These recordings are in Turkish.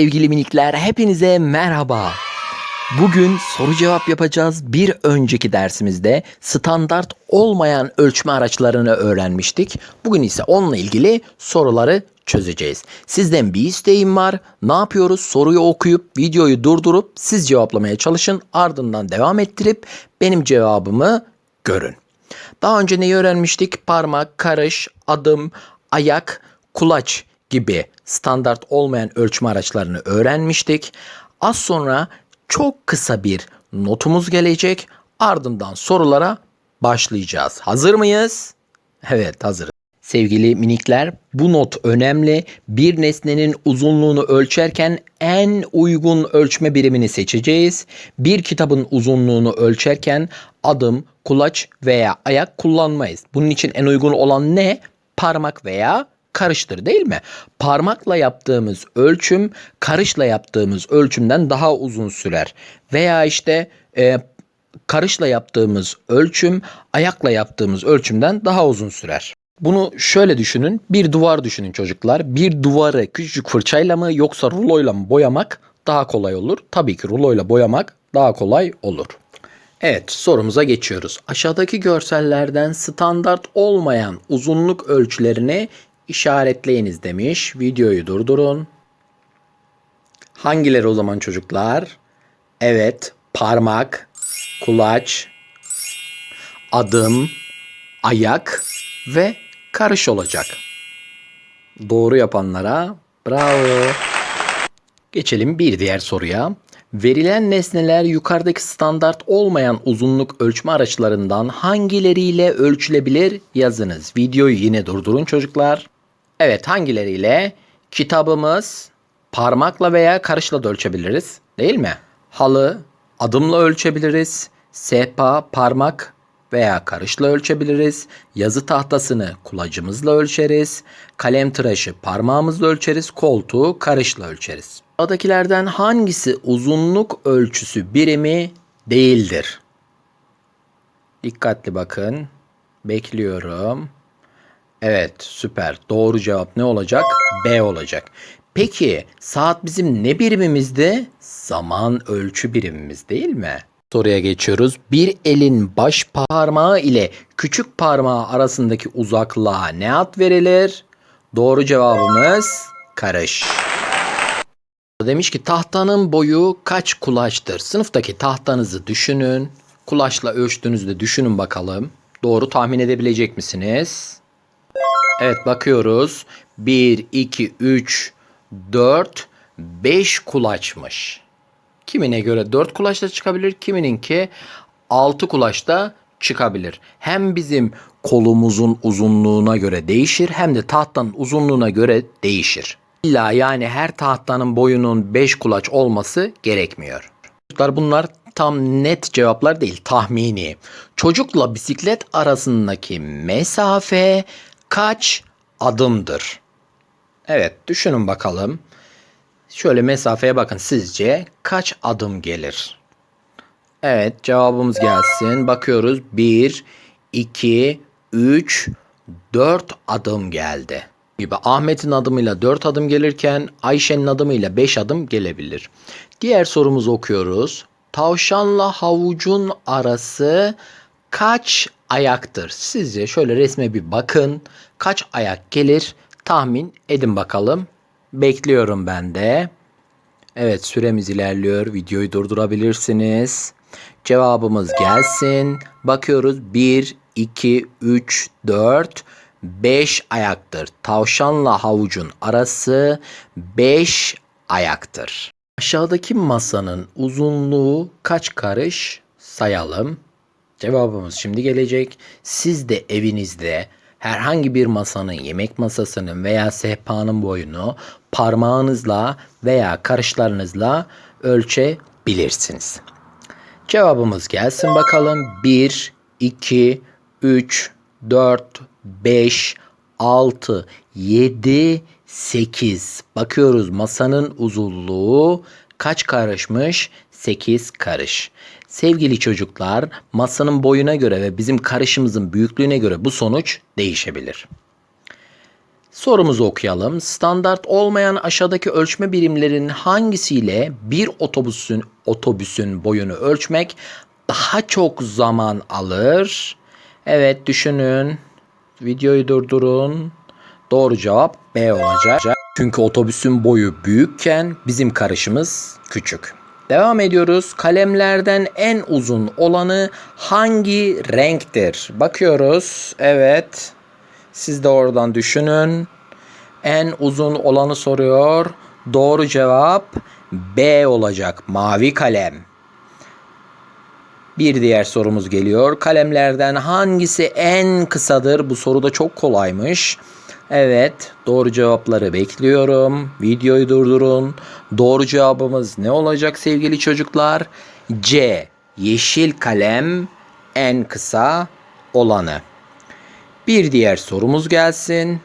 Sevgili minikler hepinize merhaba. Bugün soru cevap yapacağız. Bir önceki dersimizde standart olmayan ölçme araçlarını öğrenmiştik. Bugün ise onunla ilgili soruları çözeceğiz. Sizden bir isteğim var. Ne yapıyoruz? Soruyu okuyup videoyu durdurup siz cevaplamaya çalışın. Ardından devam ettirip benim cevabımı görün. Daha önce neyi öğrenmiştik? Parmak, karış, adım, ayak, kulaç gibi standart olmayan ölçme araçlarını öğrenmiştik. Az sonra çok kısa bir notumuz gelecek. Ardından sorulara başlayacağız. Hazır mıyız? Evet, hazırız. Sevgili minikler, bu not önemli. Bir nesnenin uzunluğunu ölçerken en uygun ölçme birimini seçeceğiz. Bir kitabın uzunluğunu ölçerken adım, kulaç veya ayak kullanmayız. Bunun için en uygun olan ne? Parmak veya karıştır değil mi? Parmakla yaptığımız ölçüm karışla yaptığımız ölçümden daha uzun sürer. Veya işte e, karışla yaptığımız ölçüm ayakla yaptığımız ölçümden daha uzun sürer. Bunu şöyle düşünün. Bir duvar düşünün çocuklar. Bir duvarı küçücük fırçayla mı yoksa ruloyla mı boyamak daha kolay olur? Tabii ki ruloyla boyamak daha kolay olur. Evet sorumuza geçiyoruz. Aşağıdaki görsellerden standart olmayan uzunluk ölçülerini işaretleyiniz demiş. Videoyu durdurun. Hangileri o zaman çocuklar? Evet, parmak, kulaç, adım, ayak ve karış olacak. Doğru yapanlara bravo. Geçelim bir diğer soruya. Verilen nesneler yukarıdaki standart olmayan uzunluk ölçme araçlarından hangileriyle ölçülebilir yazınız. Videoyu yine durdurun çocuklar. Evet hangileriyle? Kitabımız parmakla veya karışla da ölçebiliriz değil mi? Halı adımla ölçebiliriz. Sehpa parmak veya karışla ölçebiliriz. Yazı tahtasını kulacımızla ölçeriz. Kalem tıraşı parmağımızla ölçeriz. Koltuğu karışla ölçeriz. Sağdakilerden hangisi uzunluk ölçüsü birimi değildir? Dikkatli bakın. Bekliyorum. Evet süper. Doğru cevap ne olacak? B olacak. Peki saat bizim ne birimimizdi? Zaman ölçü birimimiz değil mi? Soruya geçiyoruz. Bir elin baş parmağı ile küçük parmağı arasındaki uzaklığa ne ad verilir? Doğru cevabımız karış. Demiş ki tahtanın boyu kaç kulaçtır? Sınıftaki tahtanızı düşünün. Kulaçla ölçtüğünüzde düşünün bakalım. Doğru tahmin edebilecek misiniz? Evet bakıyoruz. 1, 2, 3, 4, 5 kulaçmış. Kimine göre 4 kulaçta çıkabilir, kimininki 6 kulaçta çıkabilir. Hem bizim kolumuzun uzunluğuna göre değişir hem de tahtanın uzunluğuna göre değişir. İlla yani her tahtanın boyunun 5 kulaç olması gerekmiyor. Çocuklar bunlar tam net cevaplar değil, tahmini. Çocukla bisiklet arasındaki mesafe kaç adımdır? Evet, düşünün bakalım. Şöyle mesafeye bakın sizce kaç adım gelir? Evet cevabımız gelsin. Bakıyoruz 1, 2, 3, 4 adım geldi. Gibi Ahmet'in adımıyla 4 adım gelirken Ayşe'nin adımıyla 5 adım gelebilir. Diğer sorumuzu okuyoruz. Tavşanla havucun arası kaç ayaktır? Sizce şöyle resme bir bakın. Kaç ayak gelir? Tahmin edin bakalım. Bekliyorum ben de. Evet süremiz ilerliyor. Videoyu durdurabilirsiniz. Cevabımız gelsin. Bakıyoruz 1, 2, 3, 4, 5 ayaktır. Tavşanla havucun arası 5 ayaktır. Aşağıdaki masanın uzunluğu kaç karış sayalım. Cevabımız şimdi gelecek. Siz de evinizde herhangi bir masanın, yemek masasının veya sehpanın boyunu parmağınızla veya karışlarınızla ölçebilirsiniz. Cevabımız gelsin bakalım. 1, 2, 3, 4, 5, 6, 7, 8. Bakıyoruz masanın uzunluğu kaç karışmış? 8 karış. Sevgili çocuklar, masanın boyuna göre ve bizim karışımızın büyüklüğüne göre bu sonuç değişebilir. Sorumuzu okuyalım. Standart olmayan aşağıdaki ölçme birimlerinin hangisiyle bir otobüsün otobüsün boyunu ölçmek daha çok zaman alır? Evet düşünün. Videoyu durdurun. Doğru cevap B olacak. Çünkü otobüsün boyu büyükken bizim karışımız küçük. Devam ediyoruz. Kalemlerden en uzun olanı hangi renktir? Bakıyoruz. Evet. Siz de oradan düşünün. En uzun olanı soruyor. Doğru cevap B olacak. Mavi kalem. Bir diğer sorumuz geliyor. Kalemlerden hangisi en kısadır? Bu soru da çok kolaymış. Evet, doğru cevapları bekliyorum. Videoyu durdurun. Doğru cevabımız ne olacak sevgili çocuklar? C. Yeşil kalem en kısa olanı. Bir diğer sorumuz gelsin.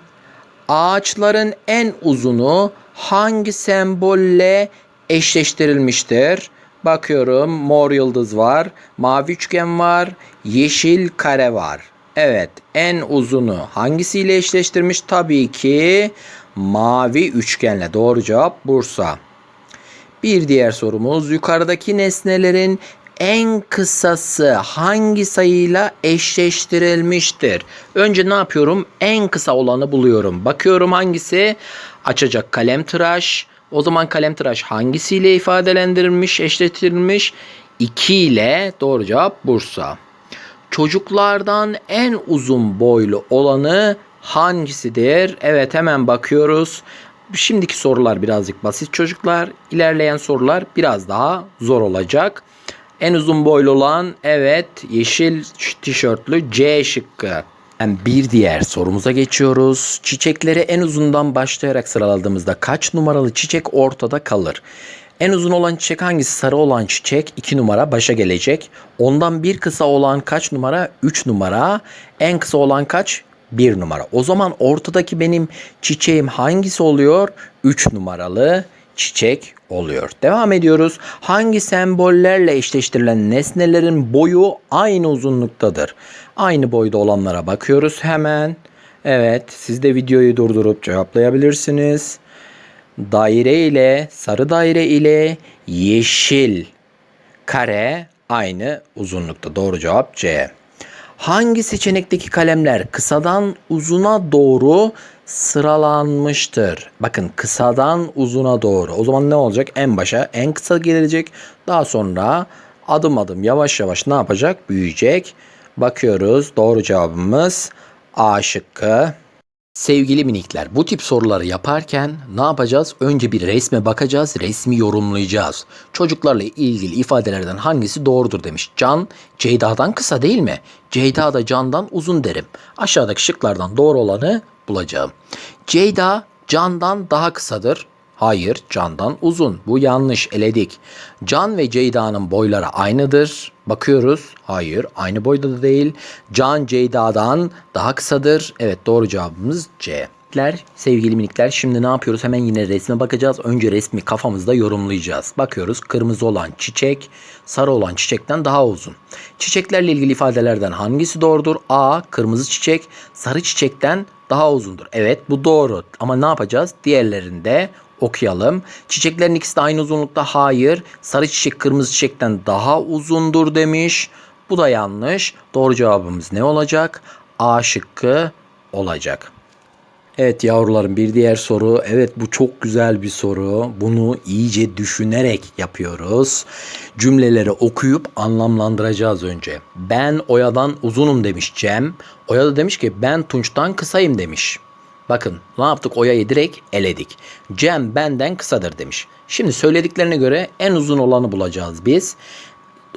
Ağaçların en uzunu hangi sembolle eşleştirilmiştir? Bakıyorum mor yıldız var, mavi üçgen var, yeşil kare var. Evet en uzunu hangisiyle eşleştirmiş? Tabii ki mavi üçgenle. Doğru cevap Bursa. Bir diğer sorumuz yukarıdaki nesnelerin en kısası hangi sayıyla eşleştirilmiştir? Önce ne yapıyorum? En kısa olanı buluyorum. Bakıyorum hangisi? Açacak kalem tıraş. O zaman kalem tıraş hangisiyle ifadelendirilmiş, eşleştirilmiş? 2 ile doğru cevap Bursa. Çocuklardan en uzun boylu olanı hangisidir? Evet hemen bakıyoruz. Şimdiki sorular birazcık basit çocuklar. İlerleyen sorular biraz daha zor olacak. En uzun boylu olan evet yeşil tişörtlü C şıkkı. Yani bir diğer sorumuza geçiyoruz. Çiçekleri en uzundan başlayarak sıraladığımızda kaç numaralı çiçek ortada kalır? En uzun olan çiçek hangisi? Sarı olan çiçek 2 numara başa gelecek. Ondan bir kısa olan kaç numara? 3 numara. En kısa olan kaç? 1 numara. O zaman ortadaki benim çiçeğim hangisi oluyor? 3 numaralı çiçek oluyor. Devam ediyoruz. Hangi sembollerle eşleştirilen nesnelerin boyu aynı uzunluktadır? Aynı boyda olanlara bakıyoruz hemen. Evet, siz de videoyu durdurup cevaplayabilirsiniz. Daire ile sarı daire ile yeşil kare aynı uzunlukta. Doğru cevap C. Hangi seçenekteki kalemler kısadan uzuna doğru sıralanmıştır? Bakın kısadan uzuna doğru. O zaman ne olacak? En başa en kısa gelecek. Daha sonra adım adım yavaş yavaş ne yapacak? Büyüyecek. Bakıyoruz. Doğru cevabımız A şıkkı. Sevgili minikler bu tip soruları yaparken ne yapacağız? Önce bir resme bakacağız, resmi yorumlayacağız. Çocuklarla ilgili ifadelerden hangisi doğrudur demiş. Can Ceyda'dan kısa değil mi? Ceyda da Can'dan uzun derim. Aşağıdaki şıklardan doğru olanı bulacağım. Ceyda Can'dan daha kısadır. Hayır, Can'dan uzun. Bu yanlış, eledik. Can ve Ceyda'nın boyları aynıdır. Bakıyoruz. Hayır, aynı boyda da değil. Can Ceyda'dan daha kısadır. Evet, doğru cevabımız C. Sevgili minikler şimdi ne yapıyoruz? Hemen yine resme bakacağız. Önce resmi kafamızda yorumlayacağız. Bakıyoruz kırmızı olan çiçek sarı olan çiçekten daha uzun. Çiçeklerle ilgili ifadelerden hangisi doğrudur? A. Kırmızı çiçek sarı çiçekten daha uzundur. Evet bu doğru ama ne yapacağız? Diğerlerinde okuyalım. Çiçeklerin ikisi de aynı uzunlukta. Hayır. Sarı çiçek kırmızı çiçekten daha uzundur demiş. Bu da yanlış. Doğru cevabımız ne olacak? A şıkkı olacak. Evet yavrularım bir diğer soru. Evet bu çok güzel bir soru. Bunu iyice düşünerek yapıyoruz. Cümleleri okuyup anlamlandıracağız önce. Ben Oya'dan uzunum demiş Cem. Oya da demiş ki ben Tunç'tan kısayım demiş. Bakın ne yaptık Oya'yı direkt eledik. Cem benden kısadır demiş. Şimdi söylediklerine göre en uzun olanı bulacağız biz.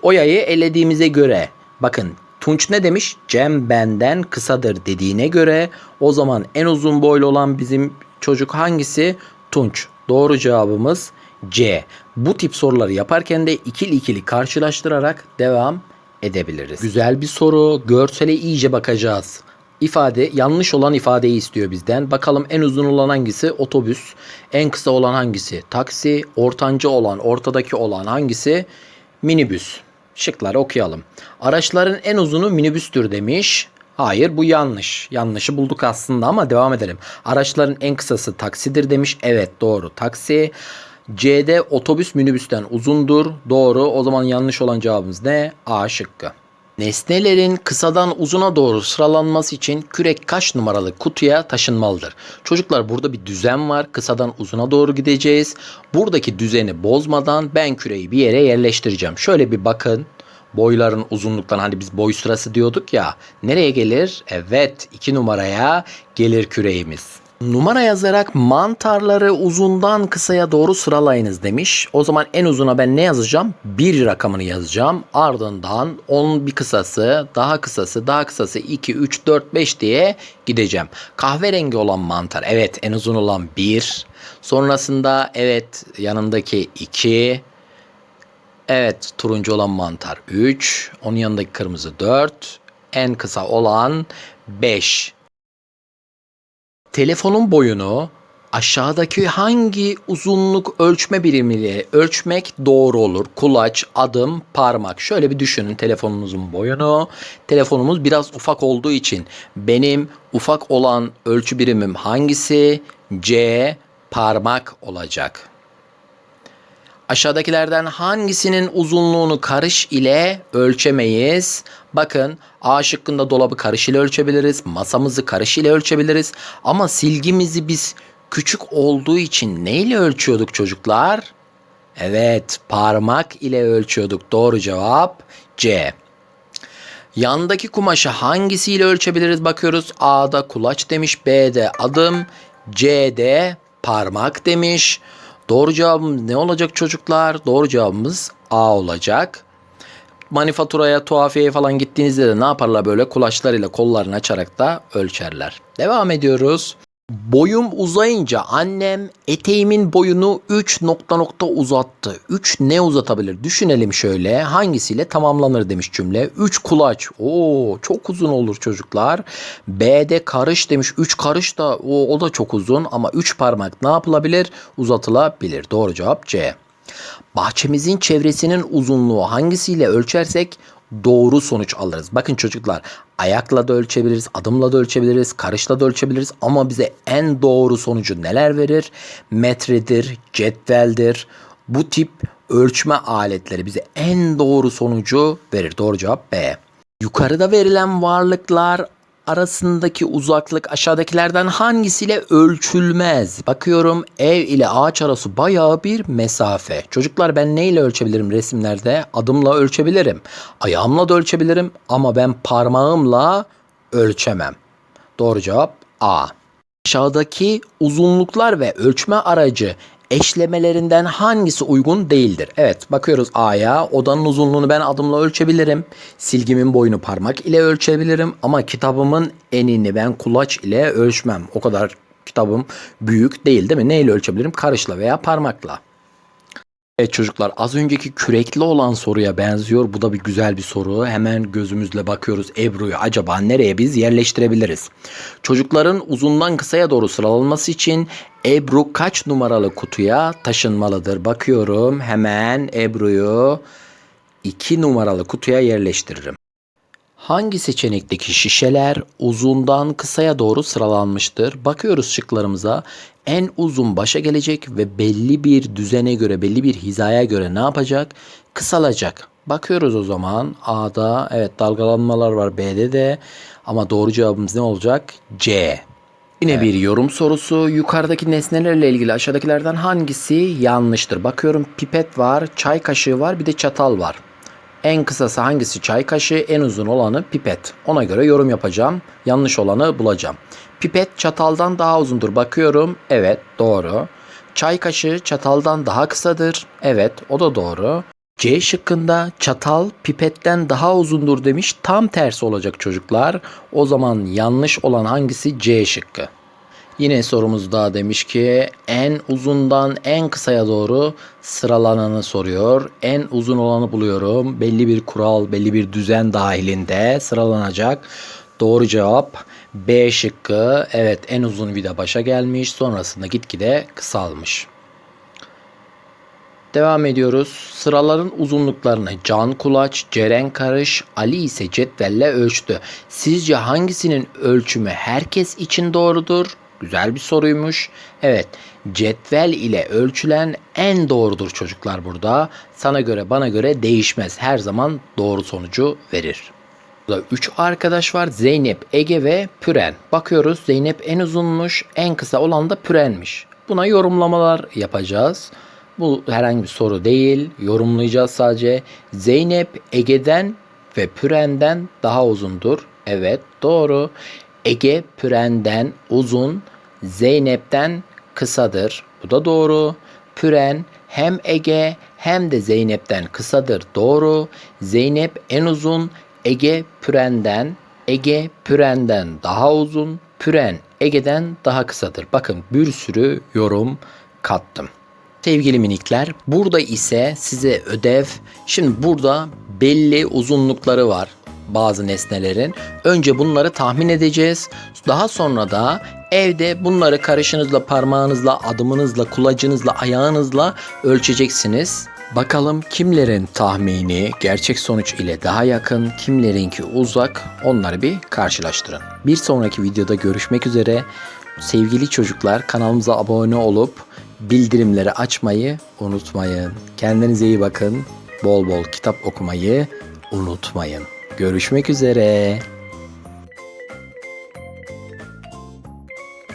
Oya'yı elediğimize göre bakın Tunç ne demiş? Cem benden kısadır dediğine göre o zaman en uzun boylu olan bizim çocuk hangisi? Tunç. Doğru cevabımız C. Bu tip soruları yaparken de ikili ikili karşılaştırarak devam edebiliriz. Güzel bir soru. Görsele iyice bakacağız. İfade yanlış olan ifadeyi istiyor bizden. Bakalım en uzun olan hangisi? Otobüs. En kısa olan hangisi? Taksi. Ortanca olan, ortadaki olan hangisi? Minibüs. Şıkları okuyalım. Araçların en uzunu minibüstür demiş. Hayır bu yanlış. Yanlışı bulduk aslında ama devam edelim. Araçların en kısası taksidir demiş. Evet doğru taksi. C'de otobüs minibüsten uzundur. Doğru. O zaman yanlış olan cevabımız ne? A şıkkı. Nesnelerin kısadan uzuna doğru sıralanması için kürek kaç numaralı kutuya taşınmalıdır? Çocuklar burada bir düzen var. Kısadan uzuna doğru gideceğiz. Buradaki düzeni bozmadan ben küreyi bir yere yerleştireceğim. Şöyle bir bakın. Boyların uzunluktan hani biz boy sırası diyorduk ya. Nereye gelir? Evet 2 numaraya gelir küreğimiz. Numara yazarak mantarları uzundan kısaya doğru sıralayınız demiş. O zaman en uzuna ben ne yazacağım? 1 rakamını yazacağım. Ardından 10 bir kısası, daha kısası, daha kısası 2, 3, 4, 5 diye gideceğim. Kahverengi olan mantar. Evet en uzun olan 1. Sonrasında evet yanındaki 2. Evet turuncu olan mantar 3. Onun yanındaki kırmızı 4. En kısa olan 5. Telefonun boyunu aşağıdaki hangi uzunluk ölçme birimiyle ölçmek doğru olur? Kulaç, adım, parmak. Şöyle bir düşünün telefonunuzun boyunu. Telefonumuz biraz ufak olduğu için benim ufak olan ölçü birimim hangisi? C parmak olacak. Aşağıdakilerden hangisinin uzunluğunu karış ile ölçemeyiz? Bakın A şıkkında dolabı karış ile ölçebiliriz. Masamızı karış ile ölçebiliriz. Ama silgimizi biz küçük olduğu için neyle ölçüyorduk çocuklar? Evet parmak ile ölçüyorduk. Doğru cevap C. Yandaki kumaşı hangisiyle ölçebiliriz bakıyoruz. A'da kulaç demiş, B'de adım, C'de parmak demiş. Doğru cevabımız ne olacak çocuklar? Doğru cevabımız A olacak. Manifaturaya, tuhafiyeye falan gittiğinizde de ne yaparlar böyle kulaçlarıyla kollarını açarak da ölçerler. Devam ediyoruz. Boyum uzayınca annem eteğimin boyunu 3 nokta nokta uzattı. 3 ne uzatabilir? Düşünelim şöyle. Hangisiyle tamamlanır demiş cümle. 3 kulaç. Oo çok uzun olur çocuklar. B'de karış demiş. 3 karış da o, o da çok uzun ama 3 parmak ne yapılabilir? Uzatılabilir. Doğru cevap C. Bahçemizin çevresinin uzunluğu hangisiyle ölçersek doğru sonuç alırız. Bakın çocuklar ayakla da ölçebiliriz, adımla da ölçebiliriz, karışla da ölçebiliriz ama bize en doğru sonucu neler verir? Metredir, cetveldir. Bu tip ölçme aletleri bize en doğru sonucu verir. Doğru cevap B. Yukarıda verilen varlıklar arasındaki uzaklık aşağıdakilerden hangisiyle ölçülmez? Bakıyorum ev ile ağaç arası bayağı bir mesafe. Çocuklar ben neyle ölçebilirim resimlerde? Adımla ölçebilirim. Ayağımla da ölçebilirim ama ben parmağımla ölçemem. Doğru cevap A. Aşağıdaki uzunluklar ve ölçme aracı eşlemelerinden hangisi uygun değildir? Evet bakıyoruz A'ya odanın uzunluğunu ben adımla ölçebilirim. Silgimin boyunu parmak ile ölçebilirim ama kitabımın enini ben kulaç ile ölçmem. O kadar kitabım büyük değil değil mi? Neyle ölçebilirim? Karışla veya parmakla. Evet çocuklar az önceki kürekli olan soruya benziyor. Bu da bir güzel bir soru. Hemen gözümüzle bakıyoruz Ebru'yu acaba nereye biz yerleştirebiliriz? Çocukların uzundan kısaya doğru sıralanması için Ebru kaç numaralı kutuya taşınmalıdır? Bakıyorum hemen Ebru'yu 2 numaralı kutuya yerleştiririm. Hangi seçenekteki şişeler uzundan kısaya doğru sıralanmıştır? Bakıyoruz şıklarımıza. En uzun başa gelecek ve belli bir düzene göre, belli bir hizaya göre ne yapacak? Kısalacak. Bakıyoruz o zaman. A'da evet dalgalanmalar var. B'de de ama doğru cevabımız ne olacak? C. Yine bir yorum sorusu. Yukarıdaki nesnelerle ilgili aşağıdakilerden hangisi yanlıştır? Bakıyorum pipet var, çay kaşığı var, bir de çatal var. En kısası hangisi çay kaşığı, en uzun olanı pipet. Ona göre yorum yapacağım. Yanlış olanı bulacağım. Pipet çataldan daha uzundur. Bakıyorum. Evet, doğru. Çay kaşığı çataldan daha kısadır. Evet, o da doğru. C şıkkında çatal pipetten daha uzundur demiş. Tam tersi olacak çocuklar. O zaman yanlış olan hangisi? C şıkkı. Yine sorumuzda demiş ki en uzundan en kısaya doğru sıralananı soruyor. En uzun olanı buluyorum. Belli bir kural, belli bir düzen dahilinde sıralanacak. Doğru cevap B şıkkı. Evet en uzun vida başa gelmiş. Sonrasında gitgide kısalmış. devam ediyoruz. Sıraların uzunluklarını Can Kulaç, Ceren Karış, Ali ise cetvelle ölçtü. Sizce hangisinin ölçümü herkes için doğrudur? Güzel bir soruymuş. Evet, cetvel ile ölçülen en doğrudur çocuklar burada. Sana göre bana göre değişmez. Her zaman doğru sonucu verir. Burada 3 arkadaş var. Zeynep, Ege ve Püren. Bakıyoruz Zeynep en uzunmuş, en kısa olan da Püren'miş. Buna yorumlamalar yapacağız. Bu herhangi bir soru değil. Yorumlayacağız sadece. Zeynep Ege'den ve Püren'den daha uzundur. Evet doğru. Ege Püren'den uzun, Zeynep'ten kısadır. Bu da doğru. Püren hem Ege hem de Zeynep'ten kısadır. Doğru. Zeynep en uzun, Ege Püren'den, Ege Püren'den daha uzun, Püren Ege'den daha kısadır. Bakın bir sürü yorum kattım. Sevgili minikler, burada ise size ödev. Şimdi burada belli uzunlukları var bazı nesnelerin. Önce bunları tahmin edeceğiz. Daha sonra da evde bunları karışınızla, parmağınızla, adımınızla, kulacınızla, ayağınızla ölçeceksiniz. Bakalım kimlerin tahmini gerçek sonuç ile daha yakın, kimlerinki uzak onları bir karşılaştırın. Bir sonraki videoda görüşmek üzere. Sevgili çocuklar kanalımıza abone olup bildirimleri açmayı unutmayın. Kendinize iyi bakın. Bol bol kitap okumayı unutmayın. Görüşmek üzere.